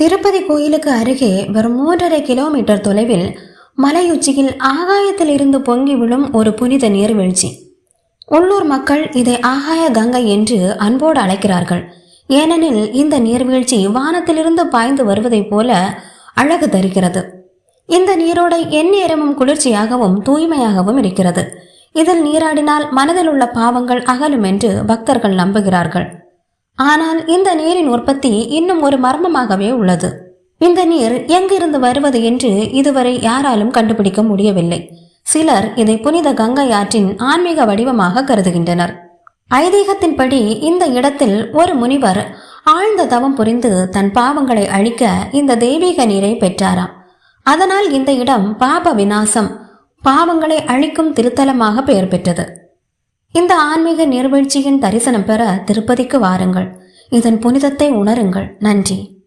திருப்பதி கோயிலுக்கு அருகே வெறும் மூன்றரை கிலோமீட்டர் தொலைவில் மலையுச்சியில் ஆகாயத்தில் இருந்து பொங்கி விழும் ஒரு புனித நீர்வீழ்ச்சி. உள்ளூர் மக்கள் இதை ஆகாய கங்கை என்று அன்போடு அழைக்கிறார்கள். ஏனெனில் இந்த நீர்வீழ்ச்சி வானத்திலிருந்து பாய்ந்து வருவதைப் போல அழகு தருகிறது. இந்த நீரோடை எந்நேரமும் குளிர்ச்சியாகவும் தூய்மையாகவும் இருக்கிறது. இதில் நீராடினால் மனதில் உள்ள பாவங்கள் அகலும் என்று பக்தர்கள் நம்புகிறார்கள். ஆனால் இந்த நீரின் உற்பத்தி இன்னும் ஒரு மர்மமாகவே உள்ளது. இந்த நீர் எங்கிருந்து வருவது என்று இதுவரை யாராலும் கண்டுபிடிக்க முடியவில்லை. சிலர் இதை புனித கங்கை ஆற்றின் ஆன்மீக வடிவமாக கருதுகின்றனர். ஐதீகத்தின்படி இந்த இடத்தில் ஒரு முனிவர் ஆழ்ந்த தவம் புரிந்து தன் பாவங்களை அழிக்க இந்த தெய்வீக நீரை பெற்றாராம். அதனால் இந்த இடம் பாப விநாசம் பாவங்களை அழிக்கும் திருத்தலமாக பெயர் பெற்றது. இந்த ஆன்மீக நீர்வீழ்ச்சியின் தரிசனம் பெற திருப்பதிக்கு வாருங்கள். இதன் புனிதத்தை உணருங்கள். நன்றி.